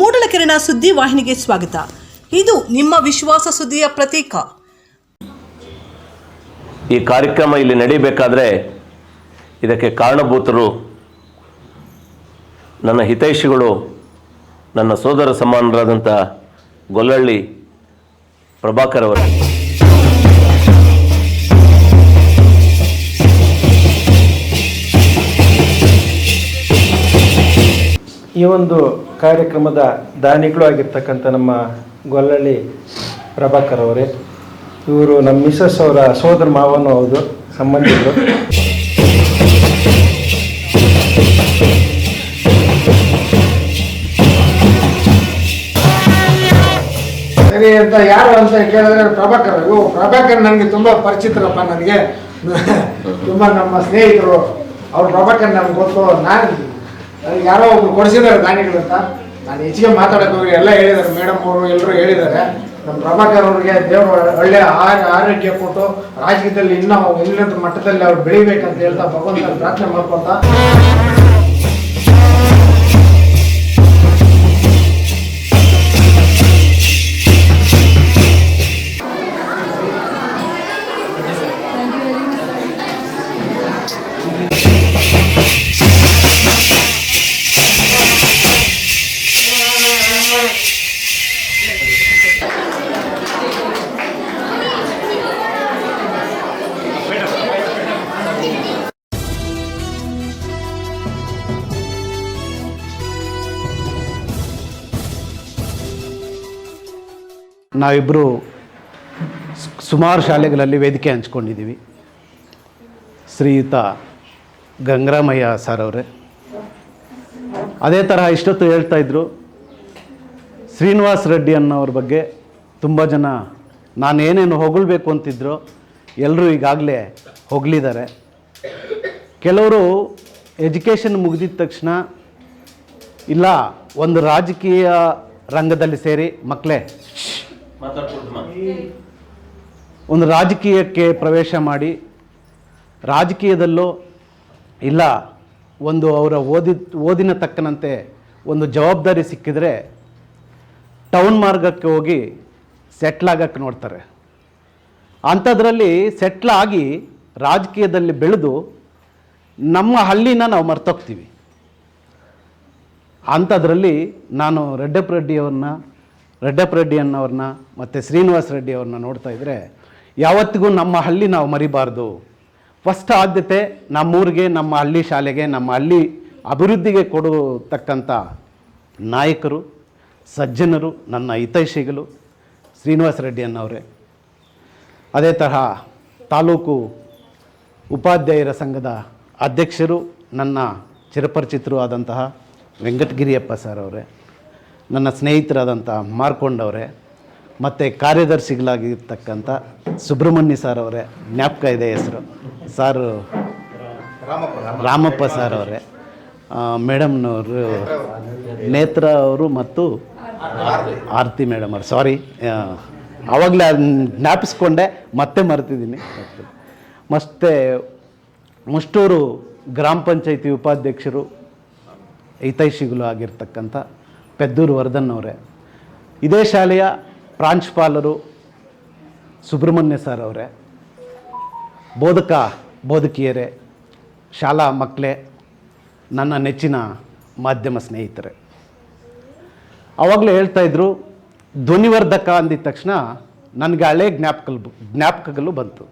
ಮೂಡಲಕೆರೆನ ಸುದ್ದಿ ವಾಹಿನಿಗೆ ಸ್ವಾಗತ. ಇದು ನಿಮ್ಮ ವಿಶ್ವಾಸ ಸುದ್ದಿಯ ಪ್ರತೀಕ. ಈ ಕಾರ್ಯಕ್ರಮ ಇಲ್ಲಿ ನಡೀಬೇಕಾದ್ರೆ ಇದಕ್ಕೆ ಕಾರಣಭೂತರು ನನ್ನ ಹಿತೈಷಿಗಳು ನನ್ನ ಸೋದರ ಸಮಾನರಾದಂಥ ಗೊಲ್ಲಳ್ಳಿ ಪ್ರಭಾಕರ್ ಅವರು. ಈ ಒಂದು ಕಾರ್ಯಕ್ರಮದ ದಾನಿಗಳು ಆಗಿರ್ತಕ್ಕಂಥ ನಮ್ಮ ಗೊಲ್ಲಳ್ಳಿ ಪ್ರಭಾಕರ್ ಅವರೇ. ಇವರು ನಮ್ಮ ಮಿಸಸ್ ಅವರ ಸೋದರ ಮಾವನೂ ಹೌದು ಸಂಬಂಧಿಗಳು ಸರಿ ಅಂತ ಯಾರು ಅಂತ ಕೇಳಿದ್ರೆ ಪ್ರಭಾಕರ್. ಓ, ಪ್ರಭಾಕರ್ ನನಗೆ ತುಂಬಾ ಪರಿಚಿತರಪ್ಪ ನನಗೆ. ತುಂಬಾ ನಮ್ಮ ಸ್ನೇಹಿತರು. ಅವ್ರು ಪ್ರಭಾಕರ್ ನಮ್ಗೆ ಗೊತ್ತು. ನಾನು ಯಾರೋ ಒಬ್ರು ಕೊಡಿಸಿದ್ದಾರೆ ಅಂತ. ನಾನು ಹೆಚ್ಚಿಗೆ ಮಾತಾಡಕ್ಕೆ ಹೋಗಿ ಎಲ್ಲ ಹೇಳಿದ್ದಾರೆ. ಮೇಡಮ್ ಅವರು ಎಲ್ಲರೂ ಹೇಳಿದ್ದಾರೆ. ನಮ್ಮ ಪ್ರಭಾಕರ್ ಅವ್ರಿಗೆ ದೇವರು ಒಳ್ಳೆ ಆರ ಆರೋಗ್ಯ ಕೊಟ್ಟು ರಾಜಕೀಯದಲ್ಲಿ ಇನ್ನೂ ಉನ್ನತ ಮಟ್ಟದಲ್ಲಿ ಅವ್ರು ಬೆಳಿಬೇಕಂತ ಹೇಳ್ತಾ ಭಗವಂತ ಪ್ರಾರ್ಥನೆ ಮಾಡ್ಕೊಂತ ನಾವಿಬ್ಬರು ಸುಮಾರು ಶಾಲೆಗಳಲ್ಲಿ ವೇದಿಕೆ ಹಂಚ್ಕೊಂಡಿದ್ದೀವಿ. ಶ್ರೀಯುತ ಗಂಗರಾಮಯ್ಯ ಸರ್ ಅವರೇ. ಅದೇ ಥರ ಇಷ್ಟೊತ್ತು ಹೇಳ್ತಾ ಇದ್ರು ಶ್ರೀನಿವಾಸ್ ರೆಡ್ಡಿ ಅನ್ನೋರ ಬಗ್ಗೆ ತುಂಬ ಜನ ನಾನು ಏನೇನು ಹೊಗಳ್ಬೇಕು ಅಂತಿದ್ರು ಎಲ್ಲರೂ ಈಗಾಗಲೇ ಹೊಗಳಿದ್ದಾರೆ. ಕೆಲವರು ಎಜುಕೇಷನ್ ಮುಗಿದಿದ ತಕ್ಷಣ ಇಲ್ಲ, ಒಂದು ರಾಜಕೀಯ ರಂಗದಲ್ಲಿ ಸೇರಿ ಮಕ್ಕಳೇ ಒಂದು ರಾಜಕೀಯಕ್ಕೆ ಪ್ರವೇಶ ಮಾಡಿ ರಾಜಕೀಯದಲ್ಲೂ ಇಲ್ಲ, ಒಂದು ಅವರ ಓದಿ, ಓದಿನ ತಕ್ಕನಂತೆ ಒಂದು ಜವಾಬ್ದಾರಿ ಸಿಕ್ಕಿದರೆ ಟೌನ್ ಮಾರ್ಗಕ್ಕೆ ಹೋಗಿ ಸೆಟ್ಲ್ ಆಗಕ್ಕೆ ನೋಡ್ತಾರೆ. ಅಂಥದ್ರಲ್ಲಿ ಸೆಟ್ಲ್ ಆಗಿ ರಾಜಕೀಯದಲ್ಲಿ ಬೆಳೆದು ನಮ್ಮ ಹಳ್ಳಿನ ನಾವು ಮರ್ತೋಗ್ತೀವಿ. ಅಂಥದ್ರಲ್ಲಿ ನಾನು ರೆಡ್ಡಪ್ಪ ರೆಡ್ಡಿಯವ್ರನ್ನ ರೆಡ್ಡಪ್ಪ ರೆಡ್ಡಿ ಅನ್ನೋರನ್ನ ಮತ್ತು ಶ್ರೀನಿವಾಸ್ ರೆಡ್ಡಿ ಅವ್ರನ್ನ ನೋಡ್ತಾ ಇದ್ದರೆ ಯಾವತ್ತಿಗೂ ನಮ್ಮ ಹಳ್ಳಿ ನಾವು ಮರಿಬಾರ್ದು. ಫಸ್ಟ್ ಆದ್ಯತೆ ನಮ್ಮೂರಿಗೆ ನಮ್ಮ ಹಳ್ಳಿ ಶಾಲೆಗೆ, ನಮ್ಮ ಹಳ್ಳಿ ಅಭಿವೃದ್ಧಿಗೆ ಕೊಡತಕ್ಕಂಥ ನಾಯಕರು, ಸಜ್ಜನರು, ನನ್ನ ಹಿತೈಷಿಗಳು ಶ್ರೀನಿವಾಸ ರೆಡ್ಡಿ ಅನ್ನೋರೇ ಅದೇ ತರಹ ತಾಲೂಕು ಉಪಾಧ್ಯಾಯರ ಸಂಘದ ಅಧ್ಯಕ್ಷರು, ನನ್ನ ಚಿರಪರಿಚಿತರು ಆದಂತಹ ವೆಂಕಟಗಿರಿಯಪ್ಪ ಸರ್ ಅವರೇ. ನನ್ನ ಸ್ನೇಹಿತರಾದಂಥ ಮಾರ್ಕೊಂಡವರೇ ಮತ್ತು ಕಾರ್ಯದರ್ಶಿಗಳಾಗಿರ್ತಕ್ಕಂಥ ಸುಬ್ರಹ್ಮಣ್ಯ ಸರ್ ಅವರೇ, ಜ್ಞಾಪಕ ಇದೆ ಹೆಸರು. ಸಾರು ರಾಮಪ್ಪ ಸರ್ ಅವರೇ. ಮೇಡಮ್ನವರು ನೇತ್ರ ಅವರು ಮತ್ತು ಆರತಿ ಮೇಡಮ್ ಅವರು. ಸಾರಿ ಆವಾಗಲೇ ಜ್ಞಾಪಿಸ್ಕೊಂಡೆ, ಮತ್ತೆ ಮರ್ತಿದ್ದೀನಿ. ಮತ್ತು ಮುಷ್ಟೂರು ಗ್ರಾಮ ಪಂಚಾಯಿತಿ ಉಪಾಧ್ಯಕ್ಷರು ಹಿತೈಷಿಗಳು ಆಗಿರ್ತಕ್ಕಂಥ ಪೆದ್ದೂರು ವರ್ಧನ್ ಅವರೇ ಇದೇ ಶಾಲೆಯ ಪ್ರಾಂಶುಪಾಲರು ಸುಬ್ರಹ್ಮಣ್ಯ ಸರ್ ಅವರೇ. ಬೋಧಕ ಬೋಧಕಿಯರೇ, ಶಾಲಾ ಮಕ್ಕಳೇ, ನನ್ನ ನೆಚ್ಚಿನ ಮಾಧ್ಯಮ ಸ್ನೇಹಿತರೆ. ಆವಾಗಲೇ ಹೇಳ್ತಾ ಇದ್ರು, ಧ್ವನಿವರ್ಧಕ ಅಂದಿದ ತಕ್ಷಣ ನನಗೆ ಹಳೆ ಜ್ಞಾಪಕಲ್ ಜ್ಞಾಪಕಗಳು ಬಂತು.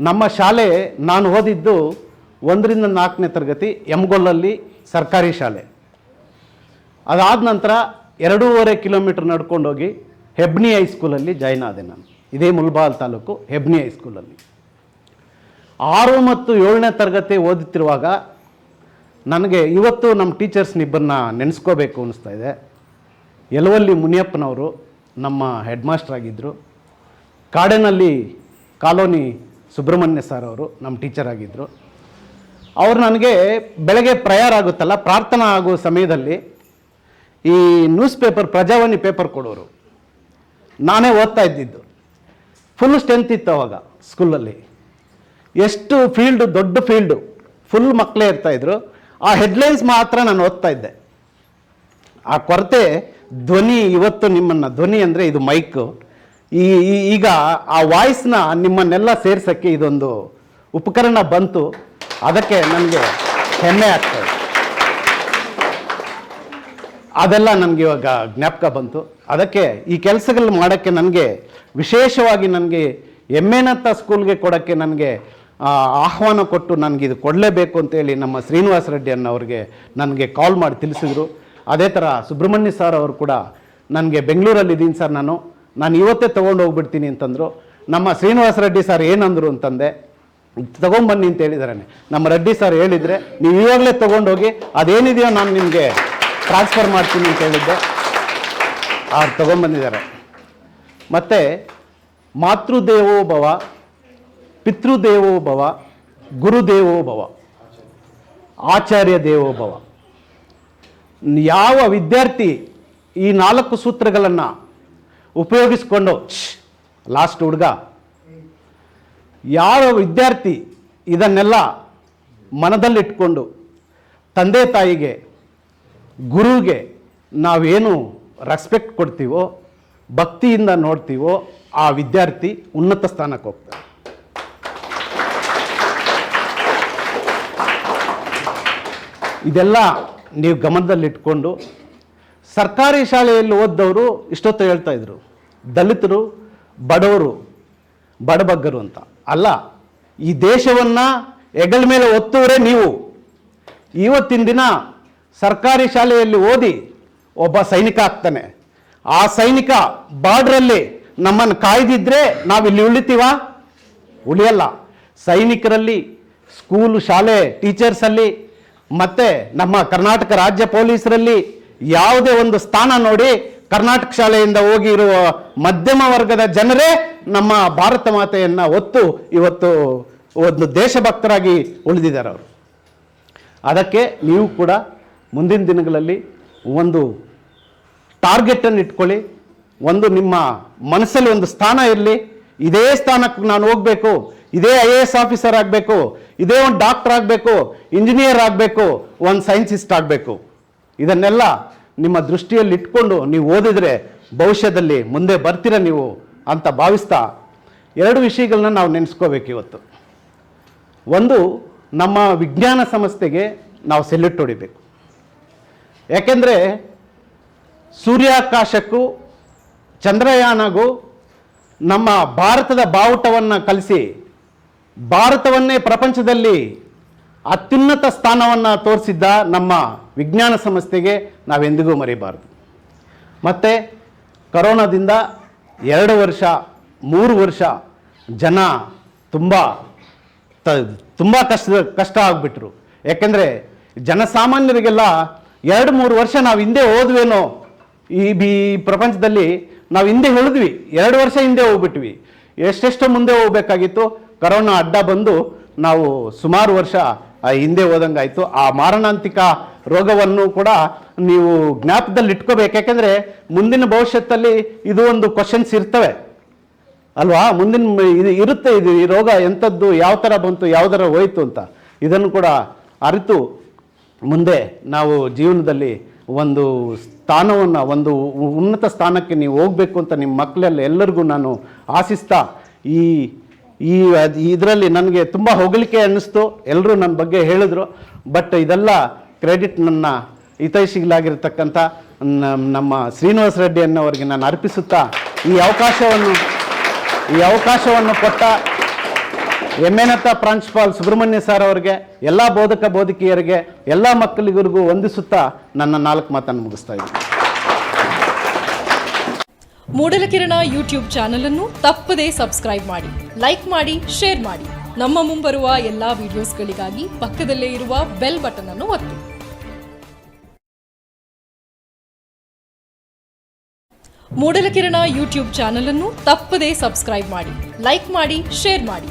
ನಮ್ಮ ಶಾಲೆ, ನಾನು ಓದಿದ್ದು ಒಂದರಿಂದ ನಾಲ್ಕನೇ ತರಗತಿ ಎಮ್ಗೊಲ್ಲಲ್ಲಿ ಸರ್ಕಾರಿ ಶಾಲೆ. ಅದಾದ ನಂತರ ಎರಡೂವರೆ ಕಿಲೋಮೀಟ್ರ್ ನಡ್ಕೊಂಡೋಗಿ ಹೆಬ್ನಿ ಹೈಸ್ಕೂಲಲ್ಲಿ ಜಾಯ್ನ್ ಆದೆ ನಾನು. ಇದೇ ಮುಲ್ಬಾಲ್ ತಾಲೂಕು ಹೆಬ್ನಿ ಹೈಸ್ಕೂಲಲ್ಲಿ ಆರು ಮತ್ತು ಏಳನೇ ತರಗತಿ ಓದುತ್ತಿರುವಾಗ ನನಗೆ ಇವತ್ತು ನಮ್ಮ ಟೀಚರ್ಸ್ನಿಬ್ಬರನ್ನ ನೆನೆಸ್ಕೋಬೇಕು ಅನ್ನಿಸ್ತಾ ಇದೆ. ಯಲವಲ್ಲಿ ಮುನಿಯಪ್ಪನವರು ನಮ್ಮ ಹೆಡ್ ಮಾಸ್ಟರ್ ಆಗಿದ್ದರು ಕಾಡಿನಲ್ಲಿ ಕಾಲೋನಿ ಸುಬ್ರಹ್ಮಣ್ಯ ಸರ್ ಅವರು ನಮ್ಮ ಟೀಚರ್ ಆಗಿದ್ದರು ಅವರು ನನಗೆ ಬೆಳಗ್ಗೆ ಪ್ರಯಾರ ಆಗುತ್ತಲ್ಲ, ಪ್ರಾರ್ಥನಾ ಆಗುವ ಸಮಯದಲ್ಲಿ ಈ ನ್ಯೂಸ್ ಪೇಪರ್ ಪ್ರಜಾವಾಣಿ ಪೇಪರ್ ಕೊಡೋರು. ನಾನೇ ಓದ್ತಾ ಇದ್ದಿದ್ದು. ಫುಲ್ ಸ್ಟ್ರೆಂತ್ ಇತ್ತು ಅವಾಗ ಸ್ಕೂಲಲ್ಲಿ ಎಷ್ಟು ಫೀಲ್ಡು ದೊಡ್ಡ ಫೀಲ್ಡು ಫುಲ್ ಮಕ್ಕಳೇ ಇರ್ತಾಯಿದ್ರು ಆ ಹೆಡ್ಲೈನ್ಸ್ ಮಾತ್ರ ನಾನು ಓದ್ತಾ ಇದ್ದೆ. ಆ ಕೊರತೆ, ಧ್ವನಿ ಇವತ್ತು ನಿಮ್ಮನ್ನು, ಧ್ವನಿ ಅಂದರೆ ಇದು ಮೈಕ್ ಈ ಈಗ ಆ ವಾಯ್ಸ್ನ ನಿಮ್ಮನ್ನೆಲ್ಲ ಸೇರ್ಸೋಕ್ಕೆ ಇದೊಂದು ಉಪಕರಣ ಬಂತು. ಅದಕ್ಕೆ ನನಗೆ ಹೆಮ್ಮೆ ಆಗ್ತದೆ ಅದೆಲ್ಲ ನನಗೆ ಇವಾಗ ಜ್ಞಾಪಕ ಬಂತು. ಅದಕ್ಕೆ ಈ ಕೆಲಸಗಳು ಮಾಡೋಕ್ಕೆ ನನಗೆ, ವಿಶೇಷವಾಗಿ ನನಗೆ ಎಮ್ಮೆನತ್ತ ಸ್ಕೂಲ್ಗೆ ಕೊಡೋಕ್ಕೆ ನನಗೆ ಆಹ್ವಾನ ಕೊಟ್ಟು ನನಗೆ ಇದು ಕೊಡಲೇಬೇಕು ಅಂತೇಳಿ ನಮ್ಮ ಶ್ರೀನಿವಾಸ ರೆಡ್ಡಿ ಅನ್ನೋರಿಗೆ ನನಗೆ ಕಾಲ್ ಮಾಡಿ ತಿಳಿಸಿದ್ರು. ಅದೇ ಥರ ಸುಬ್ರಹ್ಮಣ್ಯ ಸರ್ ಅವರು ಕೂಡ ನನಗೆ ಬೆಂಗಳೂರಲ್ಲಿ ಇದ್ದೀನಿ ಸರ್ ನಾನು. ನಾನು ಇವತ್ತೇ ತೊಗೊಂಡು ಹೋಗ್ಬಿಡ್ತೀನಿ ಅಂತಂದರು. ನಮ್ಮ ಶ್ರೀನಿವಾಸ ರೆಡ್ಡಿ ಸರ್ ಏನಂದರು ಅಂತಂದೆ ತಗೊಂಬನ್ನಿ ಅಂತ ಹೇಳಿದಾರೆ. ನಮ್ಮ ರೆಡ್ಡಿ ಸರ್ ಹೇಳಿದರೆ, ನೀವು ಇವಾಗಲೇ ತೊಗೊಂಡೋಗಿ ಅದೇನಿದೆಯೋ ನಾನು ನಿಮಗೆ ಟ್ರಾನ್ಸ್ಫರ್ ಮಾಡ್ತೀನಿ ಅಂತ ಹೇಳಿದ್ದೆ. ಅವ್ರು ತೊಗೊಂಬಂದಿದ್ದಾರೆ ಮತ್ತು ಮಾತೃದೇವೋ ಭವ, ಪಿತೃದೇವೋ ಭವ, ಗುರುದೇವೋ ಭವ, ಆಚಾರ್ಯ ದೇವೋ ಭವ. ಯಾವ ವಿದ್ಯಾರ್ಥಿ ಈ ನಾಲ್ಕು ಸೂತ್ರಗಳನ್ನು ಉಪಯೋಗಿಸ್ಕೊಂಡು ಲಾಸ್ಟ್ ಹುಡುಗ, ಯಾವ ವಿದ್ಯಾರ್ಥಿ ಇದನ್ನೆಲ್ಲ ಮನದಲ್ಲಿಟ್ಕೊಂಡು ತಂದೆ ತಾಯಿಗೆ ಗುರುಗೆ ನಾವೇನು ರೆಸ್ಪೆಕ್ಟ್ ಕೊಡ್ತೀವೋ, ಭಕ್ತಿಯಿಂದ ನೋಡ್ತೀವೋ, ಆ ವಿದ್ಯಾರ್ಥಿ ಉನ್ನತ ಸ್ಥಾನಕ್ಕೆ ಹೋಗ್ತಾರೆ ಇದೆಲ್ಲ ನೀವು ಗಮನದಲ್ಲಿಟ್ಕೊಂಡು, ಸರ್ಕಾರಿ ಶಾಲೆಯಲ್ಲಿ ಓದ್ದವರು ಇಷ್ಟೊತ್ತು ಹೇಳ್ತಾ ಇದ್ರು. ದಲಿತರು, ಬಡವರು, ಬಡಬಗ್ಗರು ಅಂತ. ಅಲ್ಲ, ಈ ದೇಶವನ್ನು ಹೆಗಲ ಮೇಲೆ ಒತ್ತುವರೇ ನೀವು. ಇವತ್ತಿನ ದಿನ ಸರ್ಕಾರಿ ಶಾಲೆಯಲ್ಲಿ ಓದಿ ಒಬ್ಬ ಸೈನಿಕ ಆಗ್ತಾನೆ. ಆ ಸೈನಿಕ ಬಾರ್ಡ್ರಲ್ಲಿ ನಮ್ಮನ್ನು ಕಾಯ್ದಿದ್ರೆ ನಾವಿಲ್ಲಿ ಉಳಿತೀವ? ಉಳಿಯಲ್ಲ. ಸೈನಿಕರಲ್ಲಿ ಸ್ಕೂಲ್, ಶಾಲೆ ಟೀಚರ್ಸಲ್ಲಿ ಮತ್ತು ನಮ್ಮ ಕರ್ನಾಟಕ ರಾಜ್ಯ ಪೊಲೀಸರಲ್ಲಿ ಯಾವುದೇ ಒಂದು ಸ್ಥಾನ ನೋಡಿ ಕರ್ನಾಟಕ ಶಾಲೆಯಿಂದ ಹೋಗಿರುವ ಮಧ್ಯಮ ವರ್ಗದ ಜನರೇ ನಮ್ಮ ಭಾರತ ಮಾತೆಯನ್ನು ಒತ್ತು ಇವತ್ತು ಒಂದು ದೇಶಭಕ್ತರಾಗಿ ಉಳಿದಿದ್ದಾರೆ ಅವರು. ಅದಕ್ಕೆ ನೀವು ಕೂಡ ಮುಂದಿನ ದಿನಗಳಲ್ಲಿ ಒಂದು ಟಾರ್ಗೆಟನ್ನು ಇಟ್ಕೊಳ್ಳಿ, ಒಂದು ನಿಮ್ಮ ಮನಸ್ಸಲ್ಲಿ ಒಂದು ಸ್ಥಾನ ಇರಲಿ. ಇದೇ ಸ್ಥಾನಕ್ಕೆ ನಾನು ಹೋಗಬೇಕು, ಇದೇ ಐ ಎ ಎಸ್ ಆಫೀಸರ್ ಆಗಬೇಕು, ಇದೇ ಒಂದು ಡಾಕ್ಟರ್ ಆಗಬೇಕು ಇಂಜಿನಿಯರ್ ಆಗಬೇಕು, ಒಂದು ಸೈನ್ಸಿಸ್ಟ್ ಆಗಬೇಕು. ಇದನ್ನೆಲ್ಲ ನಿಮ್ಮ ದೃಷ್ಟಿಯಲ್ಲಿ ಇಟ್ಕೊಂಡು ನೀವು ಓದಿದರೆ ಭವಿಷ್ಯದಲ್ಲಿ ಮುಂದೆ ಬರ್ತೀರ ನೀವು ಅಂತ ಭಾವಿಸ್ತಾ ಎರಡು ವಿಷಯಗಳನ್ನ ನಾವು ನೆನೆಸ್ಕೋಬೇಕು ಇವತ್ತು. ಒಂದು, ನಮ್ಮ ವಿಜ್ಞಾನ ಸಂಸ್ಥೆಗೆ ನಾವು ಸೆಲ್ಯೂಟ್ ಹೊಡಿಬೇಕು. ಯಾಕೆಂದರೆ ಸೂರ್ಯಾಕಾಶಕ್ಕೂ ಚಂದ್ರಯಾನಗೂ ನಮ್ಮ ಭಾರತದ ಬಾವುಟವನ್ನು ಕಲಿಸಿ ಭಾರತವನ್ನೇ ಪ್ರಪಂಚದಲ್ಲಿ ಅತ್ಯುನ್ನತ ಸ್ಥಾನವನ್ನು ತೋರಿಸಿದ್ದ ನಮ್ಮ ವಿಜ್ಞಾನ ಸಂಸ್ಥೆಗೆ ನಾವೆಂದಿಗೂ ಮರೆಯಬಾರ್ದು ಮತ್ತು ಕರೋನಾದಿಂದ ಎರಡು ವರ್ಷ, ಮೂರು ವರ್ಷ ಜನ ತುಂಬ ತುಂಬ ಕಷ್ಟ ಕಷ್ಟ ಆಗಿಬಿಟ್ರು. ಯಾಕೆಂದರೆ ಜನಸಾಮಾನ್ಯರಿಗೆಲ್ಲ ಎರಡು ಮೂರು ವರ್ಷ ನಾವು ಹಿಂದೆ ಹೋದ್ವೇನೋ ಈ ಬಿ ಪ್ರಪಂಚದಲ್ಲಿ ನಾವು ಹಿಂದೆ ಹೇಳಿದ್ವಿ ಎರಡು ವರ್ಷ ಹಿಂದೆ ಹೋಗ್ಬಿಟ್ವಿ. ಎಷ್ಟೆಷ್ಟು ಮುಂದೆ ಹೋಗ್ಬೇಕಾಗಿತ್ತು. ಕರೋನಾ ಅಡ್ಡ ಬಂದು ನಾವು ಸುಮಾರು ವರ್ಷ ಹಿಂದೆ ಹೋದಂಗಾಯ್ತು. ಆ ಮಾರಣಾಂತಿಕ ರೋಗವನ್ನು ಕೂಡ ನೀವು ಜ್ಞಾಪದಲ್ಲಿ ಇಟ್ಕೋಬೇಕು ಯಾಕೆಂದರೆ ಮುಂದಿನ ಭವಿಷ್ಯತ್ತಲ್ಲಿ ಇದು ಒಂದು ಕ್ವಶನ್ಸ್ ಇರ್ತವೆ. ಅಲ್ವಾ? ಮುಂದಿನ ಇದು ಇರುತ್ತೆ. ಇದು ಈ ರೋಗ ಎಂಥದ್ದು, ಯಾವ ಥರ ಬಂತು, ಯಾವ ಥರ ಹೋಯ್ತು ಅಂತ. ಇದನ್ನು ಕೂಡ ಅರಿತು ಮುಂದೆ ನಾವು ಜೀವನದಲ್ಲಿ ಒಂದು ಸ್ಥಾನವನ್ನು, ಒಂದು ಉನ್ನತ ಸ್ಥಾನಕ್ಕೆ ನೀವು ಹೋಗಬೇಕು ಅಂತ ನಿಮ್ಮ ಮಕ್ಕಳೆಲ್ಲ ಎಲ್ಲರಿಗೂ ನಾನು ಆಶಿಸ್ತಾ, ಈ ಈ ಇದರಲ್ಲಿ ನನಗೆ ತುಂಬ ಹೊಗಳಿಕೆ ಅನ್ನಿಸ್ತು. ಎಲ್ಲರೂ ನನ್ನ ಬಗ್ಗೆ ಹೇಳಿದ್ರು. ಬಟ್ ಇದೆಲ್ಲ ಕ್ರೆಡಿಟ್ ನನ್ನ ಹಿತೈಷಿಗಳಾಗಿರ್ತಕ್ಕಂಥ ನಮ್ಮ ಶ್ರೀನಿವಾಸ ರೆಡ್ಡಿ ಅನ್ನೋರಿಗೆ ನಾನು ಅರ್ಪಿಸುತ್ತಾ ಈ ಅವಕಾಶವನ್ನು ಈ ಅವಕಾಶವನ್ನು ಕೊಟ್ಟ ಎಮ್ಮೆನತ್ತ ಪ್ರಾಂಶುಪಾಲ್ ಸುಬ್ರಹ್ಮಣ್ಯ ಸರ್ ಅವರಿಗೆ, ಎಲ್ಲ ಬೋಧಕ ಬೋಧಕಿಯರಿಗೆ, ಎಲ್ಲ ಮಕ್ಕಳಿಗರಿಗೂ ವಂದಿಸುತ್ತಾ ನನ್ನ ನಾಲ್ಕು ಮಾತನ್ನು ಮುಗಿಸ್ತಾ ಇದ್ದೀನಿ. ಮೂಡಲಕಿರಣ ಯೂಟ್ಯೂಬ್ ಚಾನಲ್ ಅನ್ನು ತಪ್ಪದೇ ಸಬ್ಸ್ಕ್ರೈಬ್ ಮಾಡಿ, ಲೈಕ್ ಮಾಡಿ, ಶೇರ್ ಮಾಡಿ. ನಮ್ಮ ಮುಂಬರುವ ಎಲ್ಲಾ ವಿಡಿಯೋಸ್ಗಳಿಗಾಗಿ ಪಕ್ಕದಲ್ಲೇ ಇರುವ ಬೆಲ್ ಬಟನ್ ಅನ್ನು ಒತ್ತಿ. ಮೂಡಲಕಿರಣ ಯೂಟ್ಯೂಬ್ ಚಾನಲ್ ಅನ್ನು ತಪ್ಪದೇ ಸಬ್ಸ್ಕ್ರೈಬ್ ಮಾಡಿ, ಲೈಕ್ ಮಾಡಿ, ಶೇರ್ ಮಾಡಿ.